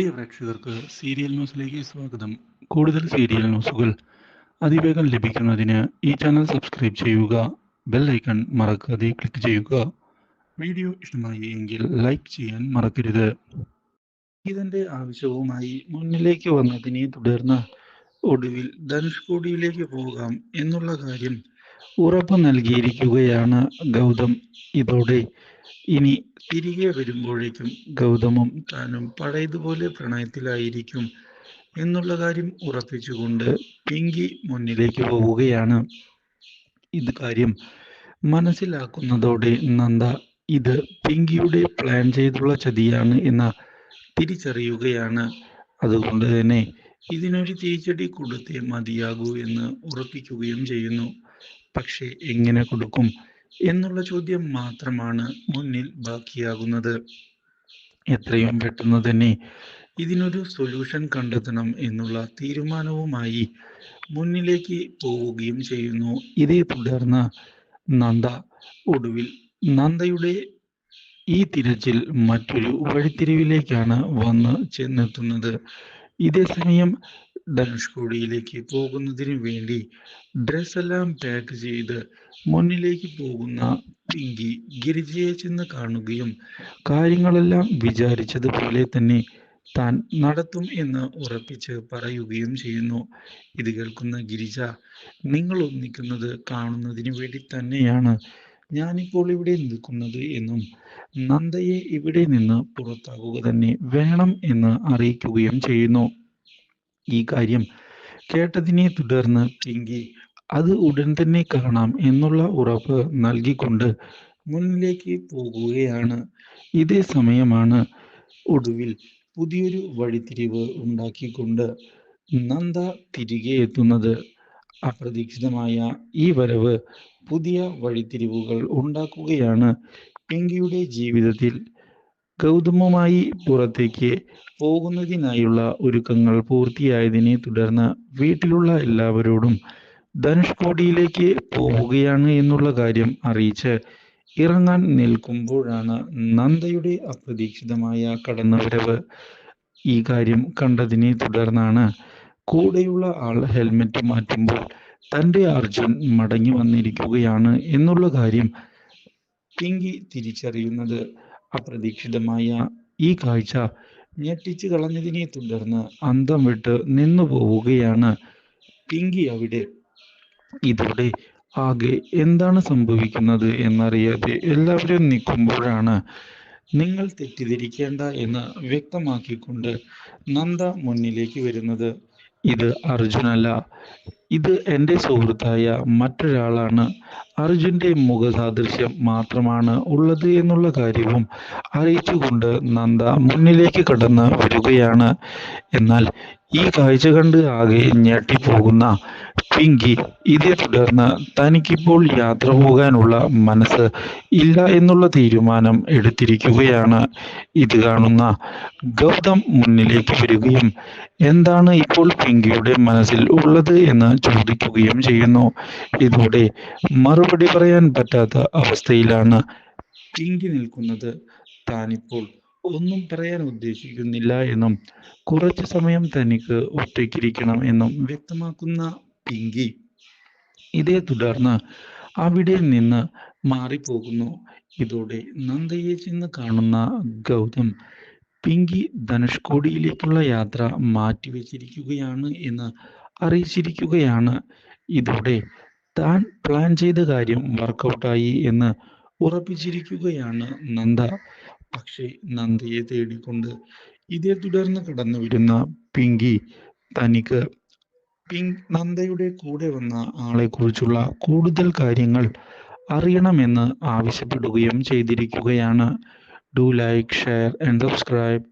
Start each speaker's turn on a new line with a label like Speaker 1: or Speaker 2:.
Speaker 1: പ്രിയ പ്രേക്ഷകർക്ക് സീരിയൽ ന്യൂസിലേക്ക് സ്വാഗതം. കൂടുതൽ സീരിയൽ ന്യൂസുകൾ അതിവേഗം ലഭിക്കുന്നതിന് ഈ ചാനൽ സബ്സ്ക്രൈബ് ചെയ്യുക ബെൽ ഐക്കൺ മറക്കാതെ ക്ലിക്ക് ചെയ്യുക. വീഡിയോ ഇഷ്ടമായി എങ്കിൽ ലൈക്ക് ചെയ്യാൻ മറക്കരുത്. ഇതിന്റെ ആവശ്യവുമായി മുന്നിലേക്ക് വന്നതിനെ തുടർന്ന് ഒടുവിൽ ധനുഷ്കോടിയിലേക്ക് പോകാം എന്നുള്ള കാര്യം ഉറപ്പ് നൽകിയിരിക്കുകയാണ് ഗൗതം. ഇതോടെ ഇനി തിരികെ വരുമ്പോഴേക്കും ഗൗതമും താനും പഴയതുപോലെ പ്രണയത്തിലായിരിക്കും എന്നുള്ള കാര്യം ഉറപ്പിച്ചുകൊണ്ട് പിങ്കി മുന്നിലേക്ക് പോവുകയാണ്. ഇത് കാര്യം മനസ്സിലാക്കുന്നതോടെ നന്ദ ഇത് പിങ്കിയുടെ പ്ലാൻ ചെയ്തുള്ള ചതിയാണ് എന്ന തിരിച്ചറിയുകയാണ്. അതുകൊണ്ട് തന്നെ ഇതിനൊരു തിരിച്ചടി കൊടുത്തേ മതിയാകൂ എന്ന് ഉറപ്പിക്കുകയും ചെയ്യുന്നു. പക്ഷേ എങ്ങനെ കൊടുക്കും? എന്നുള്ള ചോദ്യം മാത്രമാണ് മുന്നിൽ ബാക്കിയാകുന്നത്. എത്രയും പെട്ടെന്ന് തന്നെ ഇതിനൊരു സൊല്യൂഷൻ കണ്ടെത്തണം എന്നുള്ള തീരുമാനവുമായി മുന്നിലേക്ക് പോവുകയും ചെയ്യുന്നു. ഇതേ തുടർന്ന് നന്ദ ഒടുവിൽ നന്ദയുടെ ഈ തിരച്ചിൽ മറ്റൊരു വഴിത്തിരിവിലേക്കാണ് വന്ന് ചെന്നെത്തുന്നത്. ഇതേ സമയം ധനുഷ്കോടിയിലേക്ക് പോകുന്നതിന് വേണ്ടി ഡ്രസ് എല്ലാം പാക്ക് ചെയ്ത് മുന്നിലേക്ക് പോകുന്ന പിങ്കി ഗിരിജയെ ചെന്ന് കാണുകയും കാര്യങ്ങളെല്ലാം വിചാരിച്ചതുപോലെ തന്നെ താൻ നടത്തും എന്ന് ഉറപ്പിച്ച് പറയുകയും ചെയ്യുന്നു. ഇത് കേൾക്കുന്ന ഗിരിജ നിങ്ങൾ ഒന്നിക്കുന്നത് കാണുന്നതിന് വേണ്ടി തന്നെയാണ് ഞാനിപ്പോൾ ഇവിടെ നിൽക്കുന്നത് എന്നും നന്ദയെ ഇവിടെ നിന്ന് പുറത്താകുക തന്നെ വേണം എന്ന് അറിയിക്കുകയും ചെയ്യുന്നു. ഈ കാര്യം കേട്ടതിനെ തുടർന്ന് പിങ്കി അത് ഉടൻ തന്നെ കാണാം എന്നുള്ള ഉറപ്പ് നൽകിക്കൊണ്ട് മുന്നിലേക്ക് പോകുകയാണ്. ഇതേ സമയമാണ് ഒടുവിൽ പുതിയൊരു വഴിത്തിരിവ് ഉണ്ടാക്കിക്കൊണ്ട് നന്ദ തിരികെ എത്തുന്നത്. അപ്രതീക്ഷിതമായ ഈ വരവ് പുതിയ വഴിത്തിരിവുകൾ ഉണ്ടാക്കുകയാണ്. പിങ്കിയുടെ ജീവിതത്തിൽ ഗൗതമുമായി പുറത്തേക്ക് പോകുന്നതിനായുള്ള ഒരുക്കങ്ങൾ പൂർത്തിയായതിനെ തുടർന്ന് വീട്ടിലുള്ള എല്ലാവരോടും ധനുഷ്കോടിയിലേക്ക് പോവുകയാണ് എന്നുള്ള കാര്യം അറിയിച്ച് ഇറങ്ങാൻ നിൽക്കുമ്പോഴാണ് നന്ദയുടെ അപ്രതീക്ഷിതമായ കടന്നുവരവ് ഈ കാര്യം കണ്ടതിനെ തുടർന്നാണ് കൂടെയുള്ള ആൾ ഹെൽമെറ്റ് മാറ്റുമ്പോൾ തന്റെ അർജുൻ മടങ്ങി വന്നിരിക്കുകയാണ് എന്നുള്ള കാര്യം പിങ്കി തിരിച്ചറിയുന്നത്. അപ്രതീക്ഷിതമായ ഈ കാഴ്ച ഞെട്ടിച്ചു കളഞ്ഞതിനെ തുടർന്ന് അന്തം വിട്ട് നിന്നു പോവുകയാണ് പിങ്കി അവിടെ. ഇതോടെ ആകെ എന്താണ് സംഭവിക്കുന്നത് എന്നറിയാതെ എല്ലാവരും നിൽക്കുമ്പോഴാണ് നിങ്ങൾ തെറ്റിദ്ധരിക്കേണ്ട എന്ന് വ്യക്തമാക്കിക്കൊണ്ട് നന്ദ മുന്നിലേക്ക് വരുന്നത്. ഇത് അർജുനല്ല. ഇത് എന്റെ സുഹൃത്തായ മറ്റൊരാളാണ്. അർജുന്റെ മുഖസാദൃശ്യം മാത്രമാണ് ഉള്ളത് എന്നുള്ള കാര്യവും അറിയിച്ചുകൊണ്ട് നന്ദ മുന്നിലേക്ക് കടന്ന് വരികയാണ്. എന്നാൽ ഈ കാഴ്ച കണ്ട് ആകെ ഞെട്ടിപ്പോകുന്ന പിങ്കി ഇതേ തുടർന്ന് തനിക്കിപ്പോൾ യാത്ര പോകാനുള്ള മനസ്സ് ഇല്ല എന്നുള്ള തീരുമാനം എടുത്തിരിക്കുകയാണ്. ഇത് കാണുന്ന ഗൗതം മുന്നിലേക്ക് വരികയും എന്താണ് ഇപ്പോൾ പിങ്കിയുടെ മനസ്സിൽ ഉള്ളത്? എന്ന് ചോദിക്കുകയും ചെയ്യുന്നു. ഇതോടെ മറുപടി പറയാൻ പറ്റാത്ത അവസ്ഥയിലാണ് പിങ്കി നിൽക്കുന്നത്. താനിപ്പോൾ ഒന്നും പറയാൻ ഉദ്ദേശിക്കുന്നില്ല എന്നും കുറച്ചു സമയം തനിക്ക് ഒറ്റയ്ക്കിരിക്കണം എന്നും വ്യക്തമാക്കുന്ന പിങ്കി. ഇതേ തുടർന്ന് അവിടെ നിന്ന് മാറിപ്പോകുന്നു. ഇതോടെ നന്ദയെ ചെന്ന് കാണുന്ന ഗൗതം പിങ്കി ധനുഷ്കോടിയിലേക്കുള്ള യാത്ര മാറ്റിവെച്ചിരിക്കുകയാണ് എന്ന് അറിയിച്ചിരിക്കുകയാണ്. ഇതോടെ താൻ പ്ലാൻ ചെയ്ത കാര്യം വർക്കൗട്ടായി എന്ന് ഉറപ്പിച്ചിരിക്കുകയാണ് നന്ദ. പക്ഷേ നന്ദിയെ തേടിക്കൊണ്ട് ഇതേ തുടർന്ന് കടന്നു വരുന്ന പിങ്കി തനിക്ക് പിങ്ക് നന്ദയുടെ കൂടെ വന്ന ആളെ കുറിച്ചുള്ള കൂടുതൽ കാര്യങ്ങൾ അറിയണമെന്ന് ആവശ്യപ്പെടുകയും ചെയ്തിരിക്കുകയാണ്. Do like share and subscribe